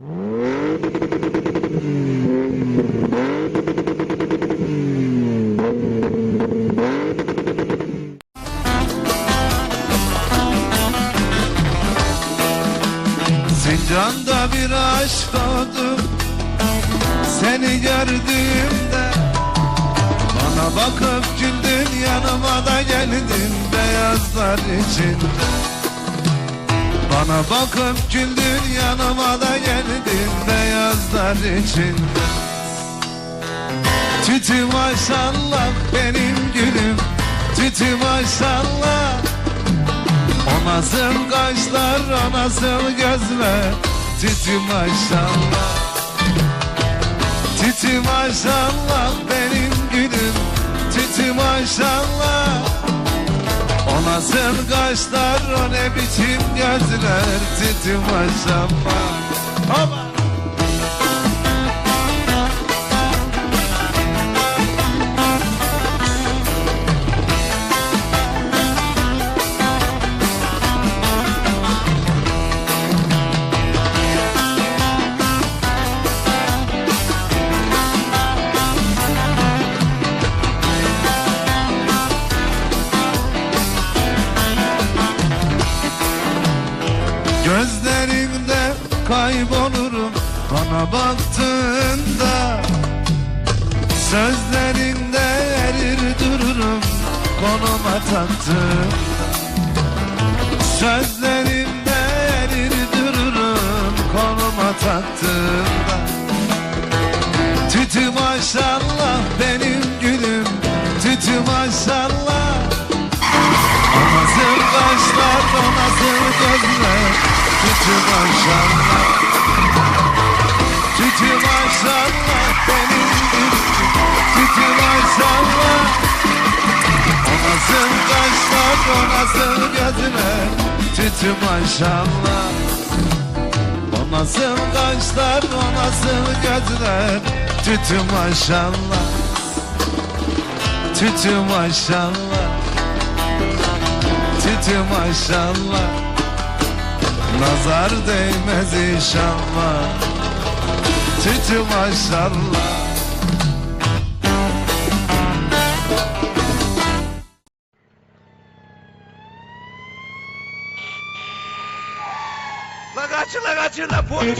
Sincanda bir aşk doğdu. Seni gördüğümde Bana bakıp güldün yanıma da geldin Beyazlar içinde Bana bakıp güldün yanıma da geldin Beyazlar içinde Tütü maşallah benim gülüm. Tütü maşallah o nasıl kaşlar, o nasıl gözler Titi maşallah Titi maşallah benim gülüm. Titi maşallah nasıl kaşlar, o ne biçim gözler Titi maşallah Hopa! Kaybolurum. Bana baktığında Sözlerinde erir dururum. Konuma taktığında Sözlerinde erir dururum. Konuma taktığında Tütü maşallah benim gülüm. Tütü maşallah. O nasıl kaşlar, o nasıl gözler. Tütü maşallah nasıl gözler Tütü maşallah O nasıl kaşlar, o nasıl gözler Tütü maşallah Tütü maşallah Tütü maşallah Nazar değmez inşallah Tütü maşallah La kaçın la kaçın la polis.